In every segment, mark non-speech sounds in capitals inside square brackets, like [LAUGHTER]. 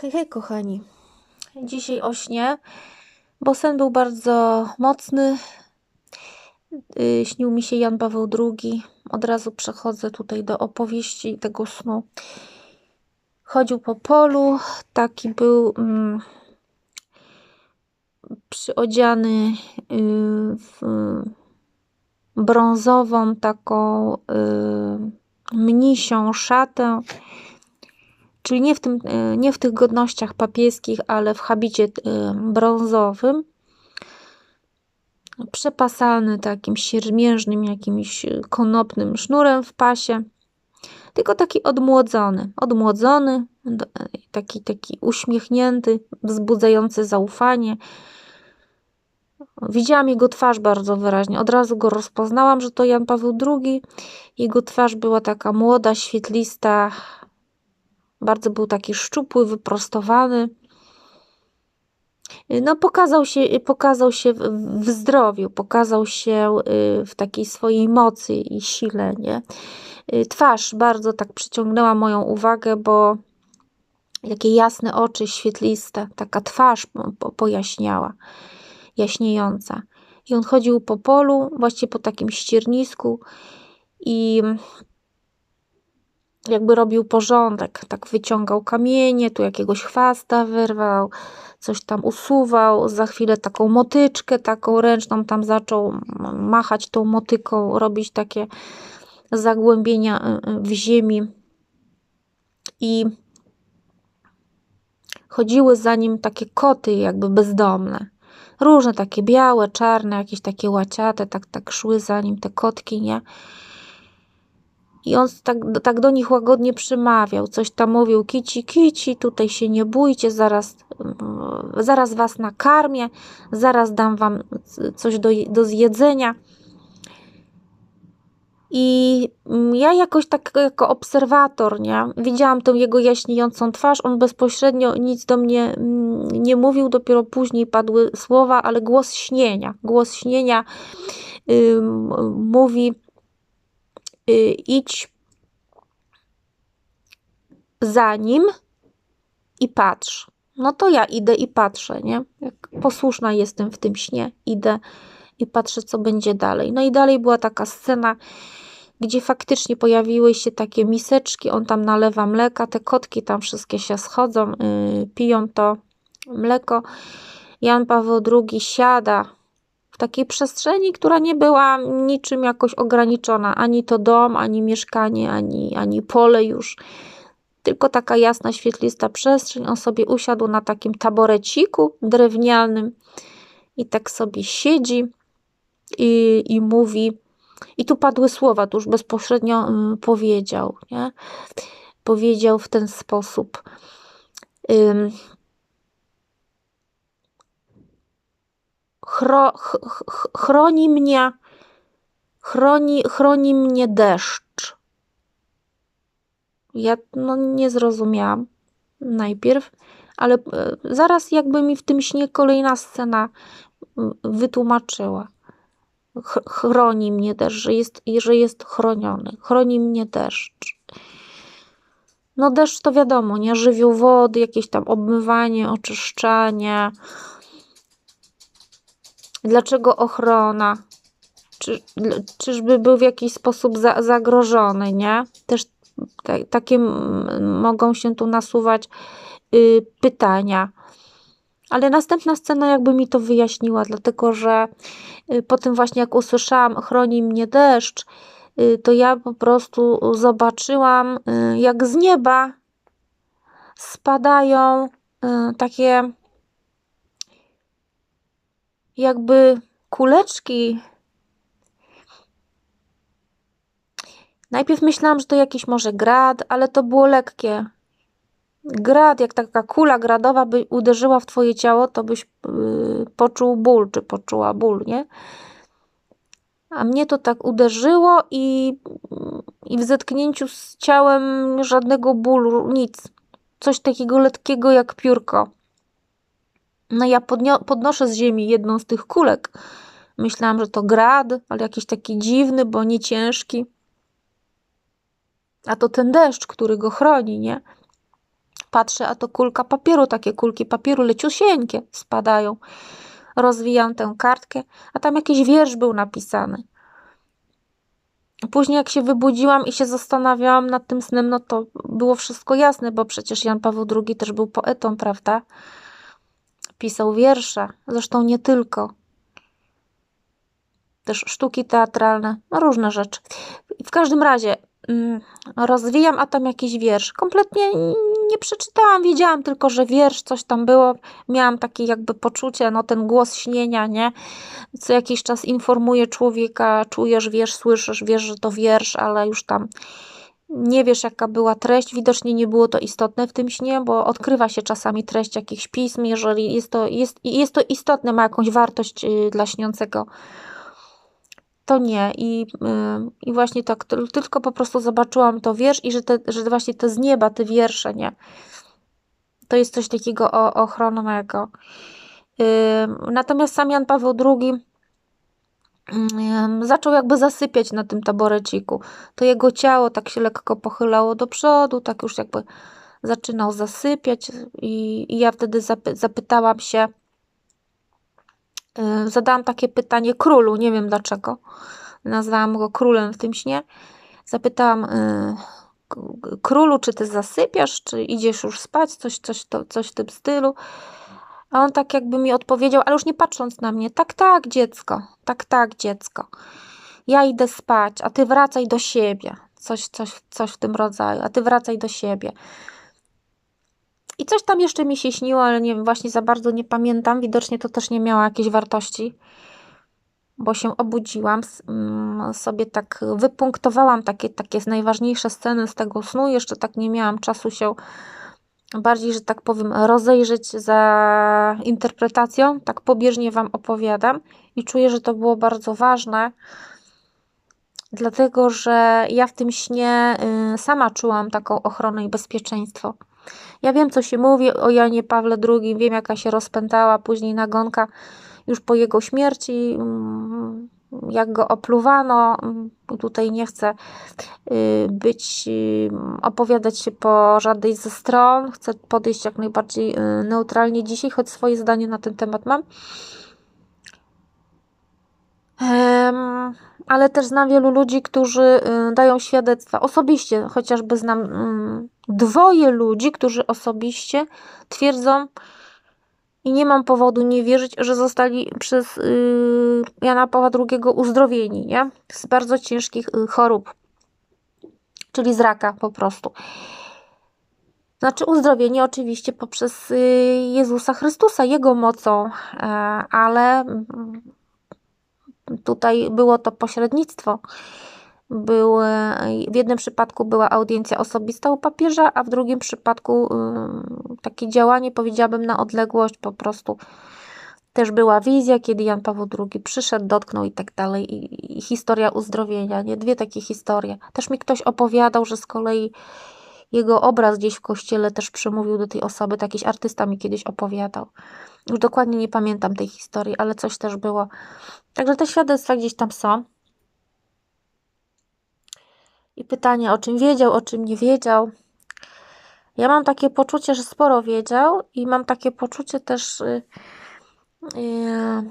Hej, hej, kochani. Dzisiaj o śnie, bo sen był bardzo mocny. Yy, śnił mi się Jan Paweł II. Od razu przechodzę tutaj do opowieści tego snu. Chodził po polu, taki był mm, przyodziany yy, w brązową taką yy, mnisią szatę czyli nie w, tym, e, nie w tych godnościach papieskich, ale w habicie e, brązowym, przepasany takim siermiężnym, jakimś konopnym sznurem w pasie, tylko taki odmłodzony, odmłodzony, e, taki, taki uśmiechnięty, wzbudzający zaufanie. Widziałam jego twarz bardzo wyraźnie. Od razu go rozpoznałam, że to Jan Paweł II. Jego twarz była taka młoda, świetlista, bardzo był taki szczupły, wyprostowany. No, pokazał się, pokazał się w zdrowiu, pokazał się y, w takiej swojej mocy i sile. Nie? Y, twarz bardzo tak przyciągnęła moją uwagę, bo jakie jasne oczy, świetliste, taka twarz pojaśniała, jaśniejąca. I on chodził po polu, właściwie po takim ściernisku i jakby robił porządek, tak wyciągał kamienie, tu jakiegoś chwasta wyrwał, coś tam usuwał, za chwilę taką motyczkę taką ręczną tam zaczął machać tą motyką, robić takie zagłębienia y, y, w ziemi i chodziły za nim takie koty jakby bezdomne. Różne takie białe, czarne, jakieś takie łaciate, tak, tak szły za nim te kotki, nie? I on tak, tak do nich łagodnie przemawiał, coś tam mówił, kici, kici, tutaj się nie bójcie, zaraz, mm, zaraz was nakarmię, zaraz dam wam coś do, do zjedzenia. I mm, ja jakoś tak jako obserwator, nie, widziałam tą jego jaśniejącą twarz, on bezpośrednio nic do mnie mm, nie mówił, dopiero później padły słowa, ale głos śnienia, głos śnienia yy, mówi, idź za nim i patrz. No to ja idę i patrzę, nie? Jak posłuszna jestem w tym śnie, idę i patrzę, co będzie dalej. No i dalej była taka scena, gdzie faktycznie pojawiły się takie miseczki, on tam nalewa mleka, te kotki tam wszystkie się schodzą, yy, piją to mleko. Jan Paweł II siada takiej przestrzeni, która nie była niczym jakoś ograniczona, ani to dom, ani mieszkanie, ani, ani pole już, tylko taka jasna, świetlista przestrzeń. On sobie usiadł na takim taboreciku drewnianym i tak sobie siedzi i, i mówi. I tu padły słowa, tu już bezpośrednio y, powiedział, nie? Powiedział w ten sposób. Chro, ch, ch, chroni mnie, chroni, chroni mnie deszcz. Ja no, nie zrozumiałam najpierw, ale e, zaraz jakby mi w tym śnie kolejna scena wytłumaczyła. Ch chroni mnie deszcz, że jest, że jest chroniony. Chroni mnie deszcz. No deszcz to wiadomo, nie? Żywioł wody, jakieś tam obmywanie, oczyszczanie, Dlaczego ochrona? Czy, czyżby był w jakiś sposób za, zagrożony, nie? Też te, takie mogą się tu nasuwać y, pytania. Ale następna scena jakby mi to wyjaśniła, dlatego że y, po tym właśnie jak usłyszałam chroni mnie deszcz, y, to ja po prostu zobaczyłam y, jak z nieba spadają y, takie jakby kuleczki. Najpierw myślałam, że to jakiś może grad, ale to było lekkie. Grad, jak taka kula gradowa by uderzyła w twoje ciało, to byś yy, poczuł ból, czy poczuła ból, nie? A mnie to tak uderzyło i, i w zetknięciu z ciałem żadnego bólu, nic. Coś takiego letkiego jak piórko. No ja podnoszę z ziemi jedną z tych kulek. Myślałam, że to grad, ale jakiś taki dziwny, bo nie ciężki. A to ten deszcz, który go chroni, nie? Patrzę, a to kulka papieru, takie kulki papieru leciusieńkie spadają. Rozwijam tę kartkę, a tam jakiś wiersz był napisany. Później jak się wybudziłam i się zastanawiałam nad tym snem, no to było wszystko jasne, bo przecież Jan Paweł II też był poetą, prawda? Pisał wiersze, zresztą nie tylko. Też sztuki teatralne, no różne rzeczy. W każdym razie mm, rozwijam, a tam jakiś wiersz. Kompletnie nie przeczytałam, wiedziałam tylko, że wiersz, coś tam było. Miałam takie jakby poczucie, no ten głos śnienia, nie? Co jakiś czas informuje człowieka, czujesz, wiesz, słyszysz, wiesz, że to wiersz, ale już tam nie wiesz, jaka była treść. Widocznie nie było to istotne w tym śnie, bo odkrywa się czasami treść jakichś pism, jeżeli jest to, jest, jest to istotne, ma jakąś wartość y, dla śniącego to nie. I, yy, i właśnie tak, tylko po prostu zobaczyłam to wiersz i że, te, że właśnie te z nieba, te wiersze, nie. To jest coś takiego ochronnego. Yy, natomiast sam Jan Paweł II zaczął jakby zasypiać na tym taboreciku. To jego ciało tak się lekko pochylało do przodu, tak już jakby zaczynał zasypiać i, i ja wtedy zapy zapytałam się, Y, zadałam takie pytanie królu, nie wiem dlaczego. Nazwałam go królem w tym śnie. Zapytałam y, królu, czy ty zasypiasz, czy idziesz już spać, coś, coś, to, coś w tym stylu. A on tak jakby mi odpowiedział, ale już nie patrząc na mnie, tak, tak, dziecko, tak, tak, dziecko. Ja idę spać, a ty wracaj do siebie. Coś, coś, coś w tym rodzaju, a ty wracaj do siebie. I coś tam jeszcze mi się śniło, ale nie właśnie za bardzo nie pamiętam. Widocznie to też nie miało jakiejś wartości, bo się obudziłam, mm, sobie tak wypunktowałam takie, takie najważniejsze sceny z tego snu. Jeszcze tak nie miałam czasu się bardziej, że tak powiem, rozejrzeć za interpretacją. Tak pobieżnie Wam opowiadam i czuję, że to było bardzo ważne, dlatego że ja w tym śnie y, sama czułam taką ochronę i bezpieczeństwo. Ja wiem, co się mówi o Janie Pawle II, wiem, jaka się rozpętała później nagonka już po jego śmierci, mm, jak go opluwano. Mm, tutaj nie chcę y, być, y, opowiadać się po żadnej ze stron. Chcę podejść jak najbardziej y, neutralnie dzisiaj, choć swoje zdanie na ten temat mam. ale też znam wielu ludzi, którzy dają świadectwa. Osobiście chociażby znam mm, dwoje ludzi, którzy osobiście twierdzą, i nie mam powodu nie wierzyć, że zostali przez yy, Jana Pawła II uzdrowieni nie? z bardzo ciężkich yy, chorób, czyli z raka po prostu. Znaczy uzdrowienie oczywiście poprzez yy, Jezusa Chrystusa, Jego mocą, yy, ale tutaj było to pośrednictwo był, w jednym przypadku była audiencja osobista u papieża, a w drugim przypadku takie działanie, powiedziałabym, na odległość po prostu. Też była wizja, kiedy Jan Paweł II przyszedł, dotknął i tak dalej. I historia uzdrowienia, nie? Dwie takie historie. Też mi ktoś opowiadał, że z kolei jego obraz gdzieś w kościele też przemówił do tej osoby, to jakiś artysta mi kiedyś opowiadał. Już dokładnie nie pamiętam tej historii, ale coś też było. Także te świadectwa gdzieś tam są. I pytanie, o czym wiedział, o czym nie wiedział. Ja mam takie poczucie, że sporo wiedział, i mam takie poczucie też, yy, yy,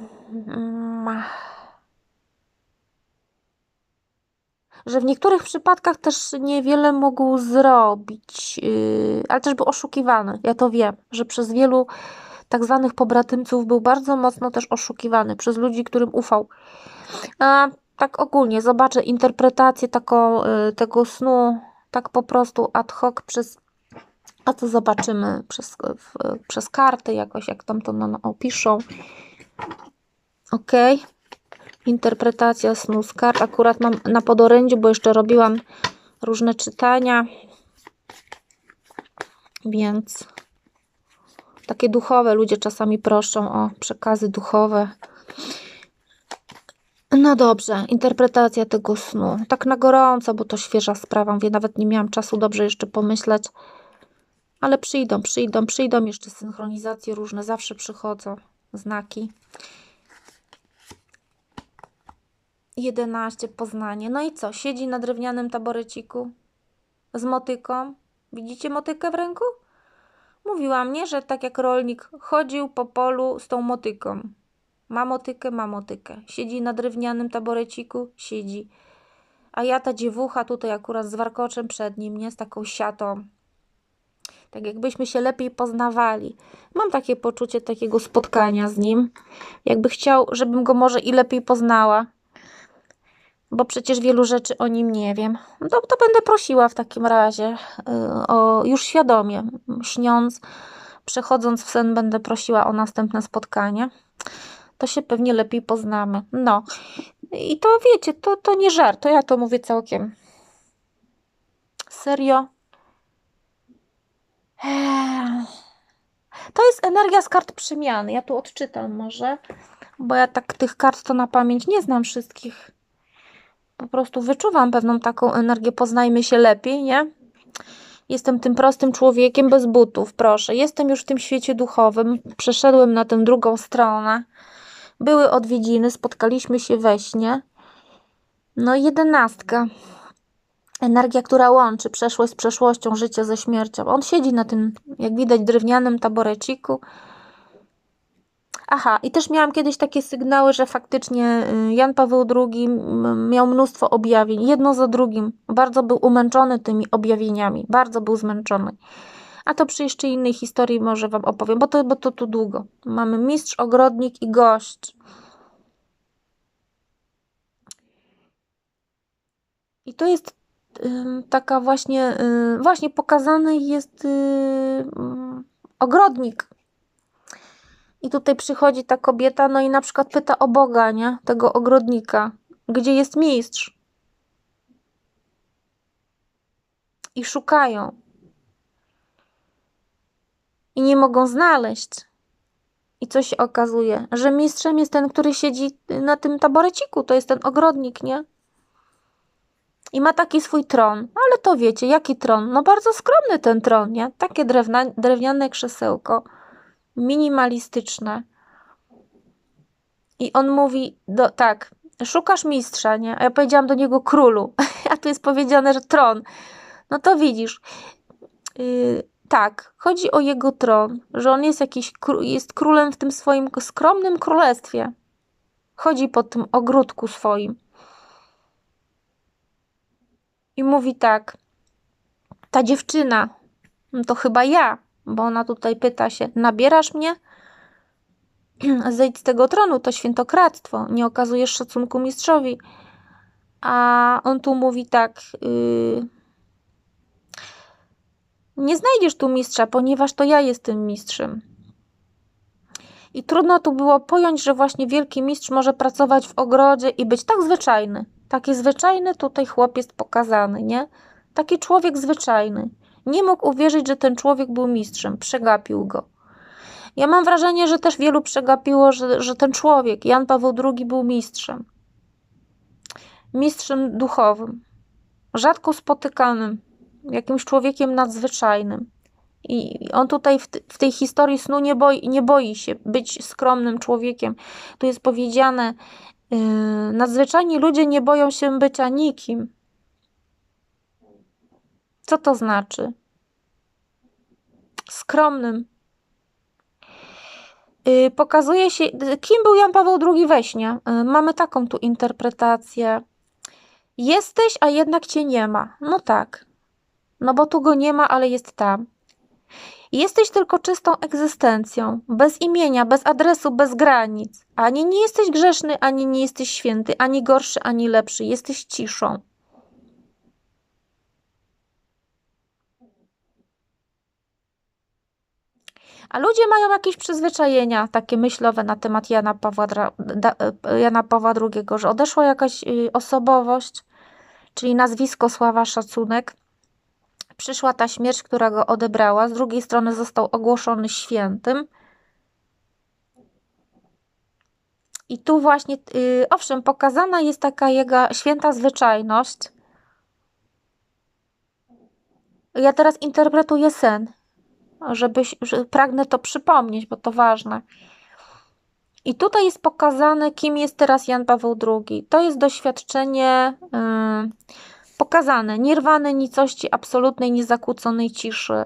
że w niektórych przypadkach też niewiele mógł zrobić, yy, ale też był oszukiwany. Ja to wiem, że przez wielu tak zwanych pobratymców był bardzo mocno też oszukiwany przez ludzi, którym ufał. A tak ogólnie zobaczę interpretację taką, y, tego snu, tak po prostu ad hoc przez, a to zobaczymy przez, w, przez karty jakoś, jak tam to no, opiszą. Ok. Interpretacja snu z kart. Akurat mam na podorędziu, bo jeszcze robiłam różne czytania. Więc takie duchowe ludzie czasami proszą o przekazy duchowe. No dobrze, interpretacja tego snu. Tak na gorąco, bo to świeża sprawa. Mówię, nawet nie miałam czasu dobrze jeszcze pomyśleć. Ale przyjdą, przyjdą, przyjdą jeszcze synchronizacje różne. Zawsze przychodzą znaki. 11 Poznanie. No i co? Siedzi na drewnianym taboreciku z motyką. Widzicie motykę w ręku? Mówiłam, nie, że tak jak rolnik chodził po polu z tą motyką. Ma motykę, ma motykę. Siedzi na drewnianym taboreciku, siedzi. A ja ta dziewucha tutaj akurat z warkoczem przed nim, nie? Z taką siatą. Tak jakbyśmy się lepiej poznawali. Mam takie poczucie takiego spotkania z nim. Jakby chciał, żebym go może i lepiej poznała. Bo przecież wielu rzeczy o nim nie wiem. To, to będę prosiła w takim razie. y, O, już świadomie, śniąc, przechodząc w sen, będę prosiła o następne spotkanie. To się pewnie lepiej poznamy. No. I to wiecie, to, to nie żart, to ja to mówię całkiem. Serio? Eee. To jest energia z kart przemiany. Ja tu odczytam może, bo ja tak tych kart to na pamięć nie znam wszystkich. Po prostu wyczuwam pewną taką energię, poznajmy się lepiej, nie? Jestem tym prostym człowiekiem bez butów, proszę. Jestem już w tym świecie duchowym. Przeszedłem na tę drugą stronę. Były odwiedziny, spotkaliśmy się we śnie. No jedenastka. Energia, która łączy przeszłość z przeszłością, życie ze śmiercią. On siedzi na tym, jak widać, drewnianym taboreciku. Aha, i też miałam kiedyś takie sygnały, że faktycznie y, Jan Paweł II miał mnóstwo objawień, jedno za drugim. Bardzo był umęczony tymi objawieniami, bardzo był zmęczony. A to przy jeszcze innej historii może Wam opowiem, bo to, bo to tu długo. Mamy mistrz, ogrodnik i gość. I to jest ym, taka właśnie, y, właśnie pokazany jest y, mm, ogrodnik. I tutaj przychodzi ta kobieta, no i na przykład pyta o Boga, nie? Tego ogrodnika. Gdzie jest mistrz? I szukają. I nie mogą znaleźć. I co się okazuje? Że mistrzem jest ten, który siedzi na tym taboreciku. To jest ten ogrodnik, nie? I ma taki swój tron. Ale to wiecie, jaki tron? No bardzo skromny ten tron, nie? Takie drewna, drewniane krzesełko minimalistyczne. I on mówi, do, tak, szukasz mistrza, nie? A ja powiedziałam do niego królu, [LAUGHS] a tu jest powiedziane, że tron. No to widzisz, yy, tak, chodzi o jego tron, że on jest jakiś, jest królem w tym swoim skromnym królestwie. Chodzi po tym ogródku swoim. I mówi tak, ta dziewczyna, no to chyba ja, bo ona tutaj pyta się, nabierasz mnie? [CLEARS THROAT] Zejdź z tego tronu, to świętokradztwo, nie okazujesz szacunku mistrzowi. A on tu mówi tak, yy, nie znajdziesz tu mistrza, ponieważ to ja jestem mistrzem. I trudno tu było pojąć, że właśnie wielki mistrz może pracować w ogrodzie i być tak zwyczajny. Taki zwyczajny tutaj chłop jest pokazany, nie? Taki człowiek zwyczajny. Nie mógł uwierzyć, że ten człowiek był mistrzem. Przegapił go. Ja mam wrażenie, że też wielu przegapiło, że, że ten człowiek, Jan Paweł II, był mistrzem. Mistrzem duchowym. Rzadko spotykanym. Jakimś człowiekiem nadzwyczajnym. I on tutaj w, w tej historii snu nie boi, nie boi się być skromnym człowiekiem. Tu jest powiedziane, yy, nadzwyczajni ludzie nie boją się bycia nikim. Co to znaczy? Skromnym. Yy, pokazuje się, kim był Jan Paweł II we śnie. Yy, mamy taką tu interpretację. Jesteś, a jednak cię nie ma. No tak. No bo tu go nie ma, ale jest tam. Jesteś tylko czystą egzystencją, bez imienia, bez adresu, bez granic. Ani nie jesteś grzeszny, ani nie jesteś święty, ani gorszy, ani lepszy. Jesteś ciszą. A ludzie mają jakieś przyzwyczajenia takie myślowe na temat Jana Pawła, Jana Pawła II, że odeszła jakaś y, osobowość, czyli nazwisko, sława, szacunek. Przyszła ta śmierć, która go odebrała. Z drugiej strony został ogłoszony świętym. I tu właśnie, y, owszem, pokazana jest taka jego święta zwyczajność. Ja teraz interpretuję sen, żebyś, że pragnę to przypomnieć, bo to ważne. I tutaj jest pokazane, kim jest teraz Jan Paweł II. To jest doświadczenie y, pokazane, nierwane nicości absolutnej, niezakłóconej ciszy.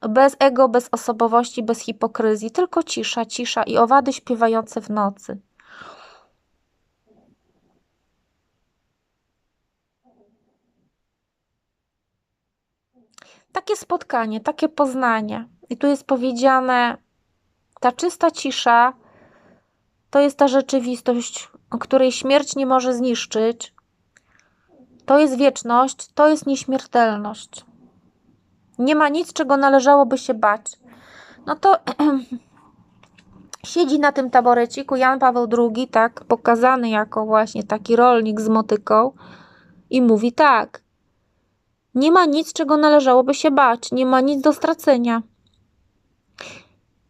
Bez ego, bez osobowości, bez hipokryzji, tylko cisza, cisza i owady śpiewające w nocy. Takie spotkanie, takie poznanie. I tu jest powiedziane, ta czysta cisza to jest ta rzeczywistość, której śmierć nie może zniszczyć. To jest wieczność, to jest nieśmiertelność. Nie ma nic, czego należałoby się bać. No to [CLEARS THROAT] siedzi na tym taboreciku Jan Paweł II, tak, pokazany jako właśnie taki rolnik z motyką i mówi tak. Nie ma nic, czego należałoby się bać, nie ma nic do stracenia.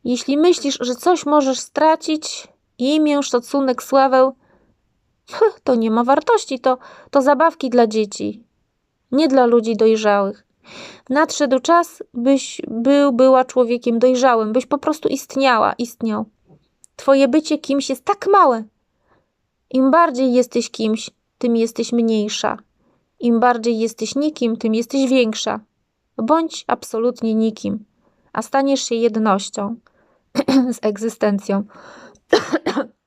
Jeśli myślisz, że coś możesz stracić, imię, szacunek, sławę, [LAUGHS] to nie ma wartości, to, to zabawki dla dzieci, nie dla ludzi dojrzałych. Nadszedł czas, byś był, była człowiekiem dojrzałym, byś po prostu istniała, istniał. Twoje bycie kimś jest tak małe. Im bardziej jesteś kimś, tym jesteś mniejsza. Im bardziej jesteś nikim, tym jesteś większa. Bądź absolutnie nikim, a staniesz się jednością [CLEARS THROAT] z egzystencją. [CLEARS THROAT]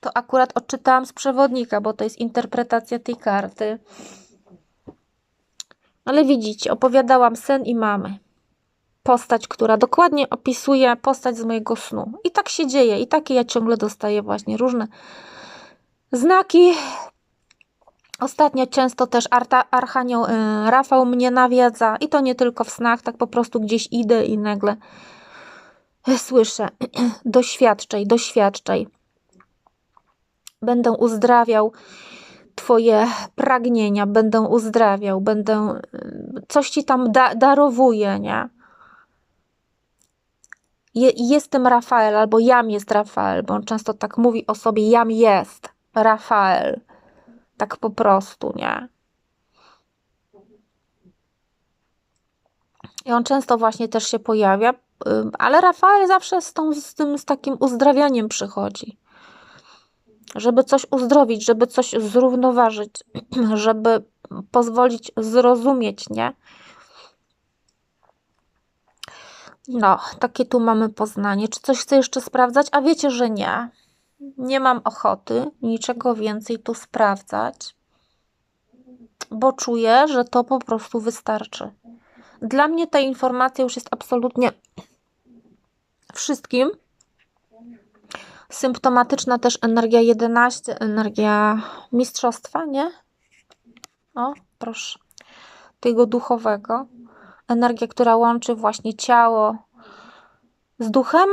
to akurat odczytałam z przewodnika, bo to jest interpretacja tej karty. Ale widzicie, opowiadałam sen i mamy. Postać, która dokładnie opisuje postać z mojego snu. I tak się dzieje, i takie ja ciągle dostaję właśnie różne znaki. Ostatnio często też Arta, Archanioł y, Rafał mnie nawiedza i to nie tylko w snach, tak po prostu gdzieś idę i nagle słyszę [CLEARS THROAT] doświadczaj, doświadczaj. Będę uzdrawiał Twoje pragnienia, będę uzdrawiał, będę coś Ci tam da, darowuję, nie? Je, jestem Rafael, albo jam jest Rafael, bo on często tak mówi o sobie, jam jest Rafael. Tak po prostu, nie? I on często właśnie też się pojawia, ale Rafael zawsze z, tą, z tym, z takim uzdrawianiem przychodzi żeby coś uzdrowić, żeby coś zrównoważyć, [CLEARS THROAT] żeby pozwolić zrozumieć, nie? No, takie tu mamy poznanie. Czy coś chcę jeszcze sprawdzać? A wiecie, że nie. Nie mam ochoty niczego więcej tu sprawdzać, bo czuję, że to po prostu wystarczy. Dla mnie ta informacja już jest absolutnie wszystkim, Symptomatyczna też energia 11, energia mistrzostwa, nie? O, proszę. Tego duchowego. Energia, która łączy właśnie ciało z duchem.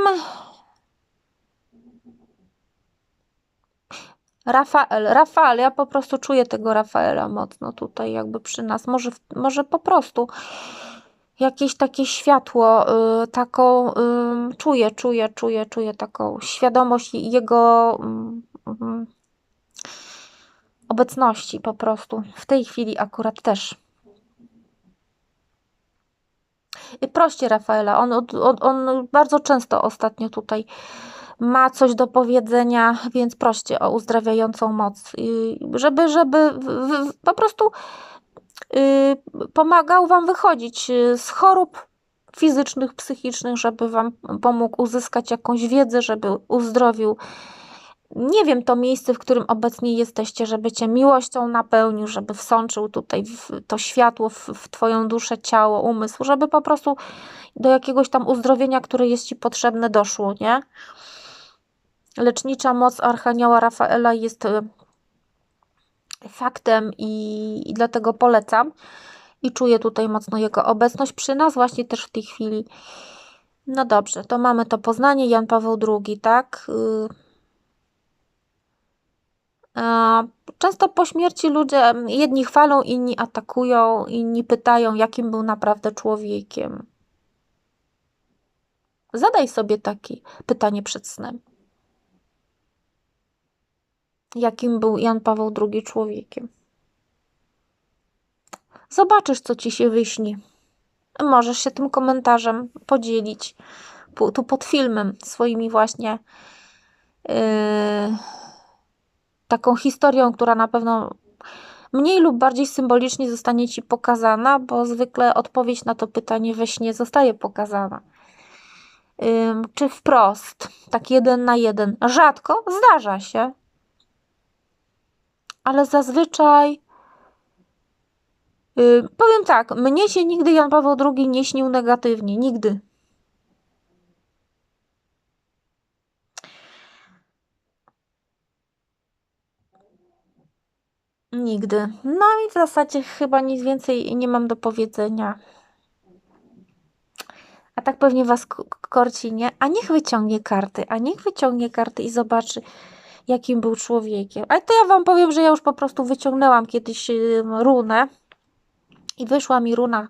Rafael, Rafael, ja po prostu czuję tego Rafaela mocno tutaj jakby przy nas. Może, może po prostu jakieś takie światło, y, taką y, czuję, czuję, czuję, czuję taką świadomość jego y, obecności po prostu. W tej chwili akurat też. I proście Rafaela, on, on, on bardzo często ostatnio tutaj ma coś do powiedzenia, więc proście o uzdrawiającą moc, żeby, żeby po prostu pomagał Wam wychodzić y, z chorób fizycznych, psychicznych, żeby Wam pomógł uzyskać jakąś wiedzę, żeby uzdrowił. Nie wiem, to miejsce, w którym obecnie jesteście, żeby Cię miłością napełnił, żeby wsączył tutaj to światło w, w Twoją duszę, ciało, umysł, żeby po prostu do jakiegoś tam uzdrowienia, które jest Ci potrzebne, doszło, nie? Lecznicza moc Archanioła Rafaela jest y, faktem i, i dlatego polecam. I czuję tutaj mocno jego obecność przy nas, właśnie też w tej chwili. No dobrze, to mamy to Poznanie, Jan Paweł II, tak? Y, często po śmierci ludzie, jedni chwalą, inni atakują, inni pytają, jakim był naprawdę człowiekiem. Zadaj sobie takie pytanie przed snem jakim był Jan Paweł II człowiekiem. Zobaczysz, co ci się wyśni. Możesz się tym komentarzem podzielić tu pod filmem swoimi właśnie yy, taką historią, która na pewno mniej lub bardziej symbolicznie zostanie ci pokazana, bo zwykle odpowiedź na to pytanie we śnie zostaje pokazana. Ym, czy wprost, tak jeden na jeden. Rzadko zdarza się, ale zazwyczaj. Yy, powiem tak, mnie się nigdy Jan Paweł II nie śnił negatywnie, nigdy. Nigdy. No i w zasadzie chyba nic więcej nie mam do powiedzenia. A tak pewnie was korci, nie? A niech wyciągnie karty, a niech wyciągnie karty i zobaczy, jakim był człowiekiem. A to ja wam powiem, że ja już po prostu wyciągnęłam kiedyś runę i wyszła mi runa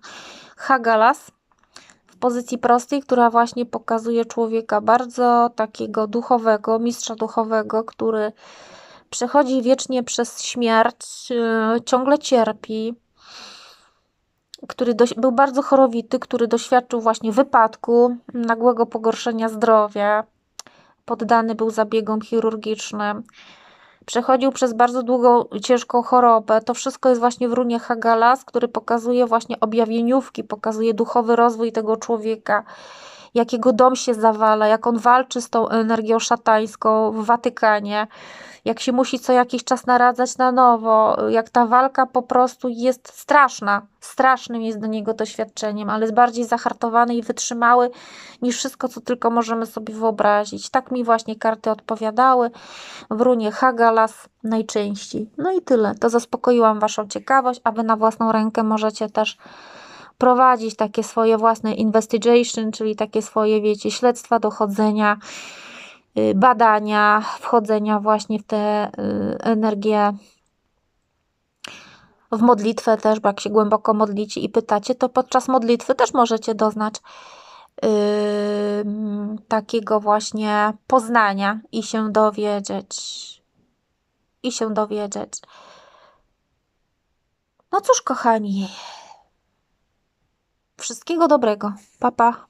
Hagalas w pozycji prostej, która właśnie pokazuje człowieka bardzo takiego duchowego, mistrza duchowego, który przechodzi wiecznie przez śmierć, yy, ciągle cierpi, który był bardzo chorowity, który doświadczył właśnie wypadku, nagłego pogorszenia zdrowia, poddany był zabiegom chirurgicznym, przechodził przez bardzo długą, ciężką chorobę. To wszystko jest właśnie w runie Hagalas, który pokazuje właśnie objawieniówki, pokazuje duchowy rozwój tego człowieka, jak jego dom się zawala, jak on walczy z tą energią szatańską w Watykanie, jak się musi co jakiś czas naradzać na nowo, jak ta walka po prostu jest straszna. Strasznym jest dla niego doświadczeniem, ale jest bardziej zahartowany i wytrzymały niż wszystko, co tylko możemy sobie wyobrazić. Tak mi właśnie karty odpowiadały w runie Hagalas najczęściej. No i tyle. To zaspokoiłam Waszą ciekawość, a Wy na własną rękę możecie też prowadzić takie swoje własne investigation, czyli takie swoje, wiecie, śledztwa, dochodzenia, badania, wchodzenia właśnie w te y, energie, w modlitwę też, bo jak się głęboko modlicie i pytacie, to podczas modlitwy też możecie doznać takiego właśnie poznania i się dowiedzieć. I się dowiedzieć. No cóż, kochani. Wszystkiego dobrego. Pa, pa.